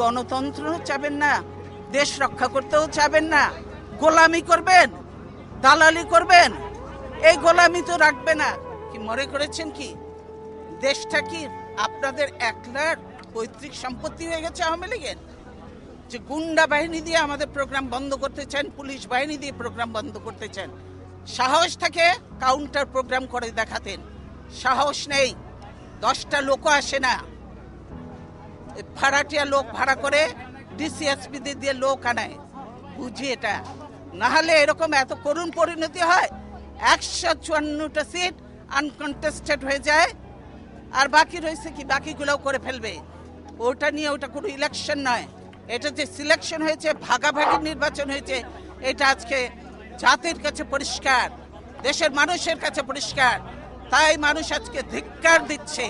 গণতন্ত্র চাবেন না, দেশ রক্ষা করতেও চাবেন না, গোলামি করবেন, দালালি করবেন, এই গোলামি তো রাখবে না। কি মনে করেছেন কি? দেশটা কি আপনাদের একলার পৈতৃক সম্পত্তি হয়ে গেছে আওয়ামী লীগের? যে গুন্ডা বাহিনী দিয়ে আমাদের প্রোগ্রাম বন্ধ করতে চান, পুলিশ বাহিনী দিয়ে প্রোগ্রাম বন্ধ করতে চান। সাহস থাকে কাউন্টার প্রোগ্রাম করে দেখাতেন সাহস নেই। দশটা লোকও আসে না। ভাড়াটিয়া লোক ভাড়া করে ডিসিএসপি দিয়ে লোক আনায়। বুঝি এটা? নাহলে এরকম এত করুণ পরিণতি হয়, একশো চুয়ান্নটা সিট আনকনটেস্টেড হয়ে যায়, আর বাকি রয়েছে কি? বাকিগুলোও করে ফেলবে। ওটা নিয়ে ওটা কোনো ইলেকশন নয়। এটা যে সিলেকশন হয়েছে, ভাগাভাগি নির্বাচন হয়েছে, এটা আজকে জাতির কাছে পরিষ্কার, দেশের মানুষের কাছে পরিষ্কার। তাই মানুষ আজকে ধিক্কার দিচ্ছে।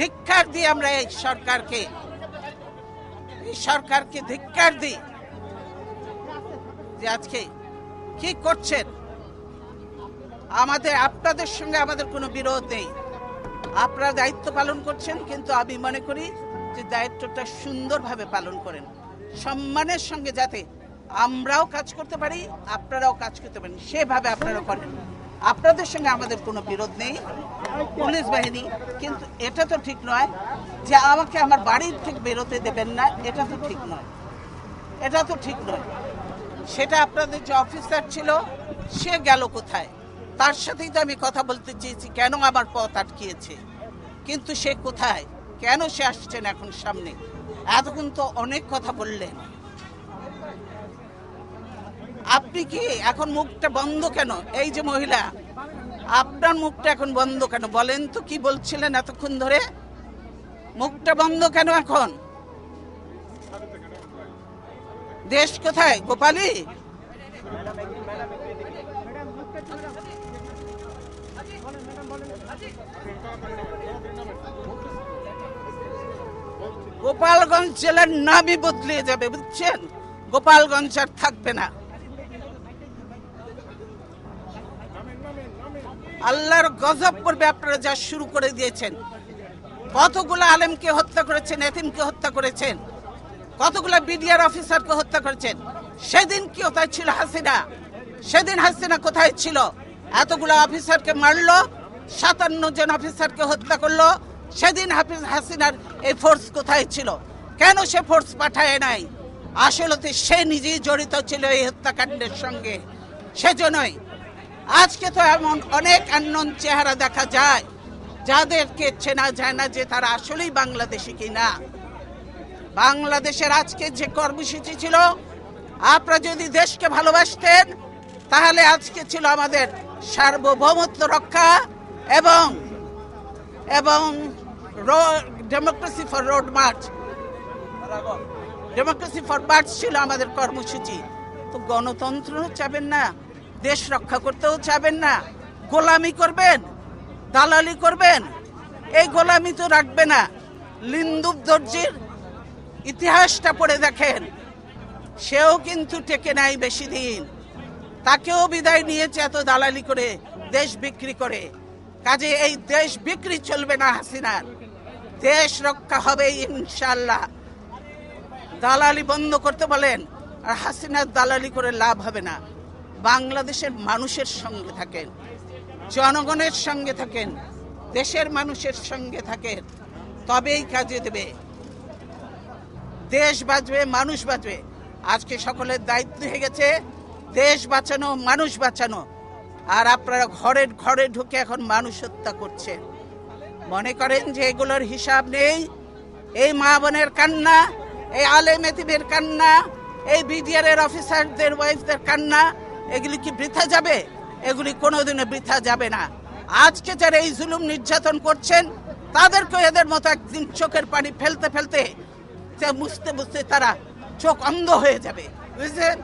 ধিক্কার দিই আমরা এই সরকারকে। এই সরকারকে ধিক্কার দিই যে আজকে কি করছেন। আমাদের, আপনাদের সঙ্গে আমাদের কোনো বিরোধ নেই। আপনারা দায়িত্ব পালন করছেন, কিন্তু আমি মনে করি যে দায়িত্বটা সুন্দরভাবে পালন করেন। সম্মানের সঙ্গে যাতে আমরাও কাজ করতে পারি, আপনারাও কাজ করতে পারেন। সেভাবে আপনারা করেন। আপনাদের সঙ্গে আমাদের কোনো বিরোধ নেই, পুলিশ বাহিনী, কিন্তু এটা তো ঠিক নয় যে আমাকে আমার বাড়ির থেকে বেরোতে দেবেন না, এটা তো ঠিক নয়। এটা তো ঠিক নয়। সেটা আপনাদের যে অফিসার ছিল, সে গেল কোথায়? তার সাথেই তো আমি কথা বলতে চেয়েছি, কেন আমার পথ আটকিয়েছে? কিন্তু সে কোথায়? কেন সে আসছেন এখন সামনে? এতক্ষণ তো অনেক কথা বললেন। আপনি কি এখন মুখটা বন্ধ কেন? এই যে মহিলা, আপনার মুখটা এখন বন্ধ কেন? বলেন তো কি বলছিলেন এতক্ষণ ধরে? মুখটা বন্ধ কেন এখন? দেশ কোথায়? গোপালী? গোপালগঞ্জ জেলার নামই বদলে যাবে, বুঝছেন? গোপালগঞ্জ আর থাকবে না। আল্লাহর গজব করবে আপনারা যা শুরু করে দিয়েছেন। কতগুলো আলেমকে হত্যা করেছেন, এতিমকে হত্যা করেছেন, কতগুলো বিডিআর অফিসারকে হত্যা করেছেন, সেদিন কি কোথায় ছিল হাসিনা? সেদিন হাসিনা কোথায় ছিল? এতগুলো অফিসারকে মারলো, সাতান্ন জন অফিসারকে হত্যা করল, সেদিন হাফিজ হাসিনার এই ফোর্স কোথায় ছিল? কেন সে ফোর্স পাঠায় নাই? আসলে তো সে নিজেই জড়িত ছিল এই হত্যাকাণ্ডের সঙ্গে। সেজন্যই আজকে তো এমন অনেক আননোন চেহারা দেখা যায়, যাদেরকে চেনা যায় না যে তারা আসলেই বাংলাদেশি কিনা। বাংলাদেশের আজকে যে কর্মসূচি ছিল, আপনারা যদি দেশকে ভালোবাসতেন, তাহলে আজকে ছিল আমাদের সার্বভৌমত্ব রক্ষা এবং এবং democracy for road march democracy for march ছিল আমাদের কর্মসূচি। তো গণতন্ত্র চাবেন না দেশ রক্ষা করতেও চাবেন না। গোলামি করবেন, দালালি করবেন, এই গোলামি তো রাখবে না। লিন্দুব দর্জির ইতিহাসটা পড়ে দেখেন, সেও কিন্তু টেকে নাই বেশি দিন। তাকেও বিদায় নিয়েছে এত দালালি করে, দেশ বিক্রি করে। কাজে এই দেশ বিক্রি চলবে না হাসিনার। দেশ রক্ষা হবে ইনশাল্লাহ দালালি বন্ধ করতে বলেন, আর হাসিনার দালালি করে লাভ হবে না। বাংলাদেশের মানুষের সঙ্গে থাকেন, জনগণের সঙ্গে থাকেন, দেশের মানুষের সঙ্গে থাকেন। তবেই কাজে দেবে। দেশ বাঁচবে, মানুষ বাঁচবে। আজকে সকলের দায়িত্ব হয়ে গেছে, দেশ বাঁচানো, মানুষ বাঁচানো। আর আপনারা ঘরের ঘরে ঢুকে এখন মানুষ হত্যা করছেন। মনে করেন যে এগুলোর হিসাব নেই? এই মা বোনের কান্না, এই আলেম এতিমের কান্না, এই বিডিআর এর অফিসারদের ওয়াইফদের কান্না এগুলি কি বৃথা যাবে? এগুলি কোনোদিনও বৃথা যাবে না। আজকে যারা এই জুলুম নির্যাতন করছেন তাদেরকে এদের মতো একদিন চোখের পানি ফেলতে ফেলতে বুঝতে বুঝতে তারা চোখ অন্ধ হয়ে যাবে। বুঝলেন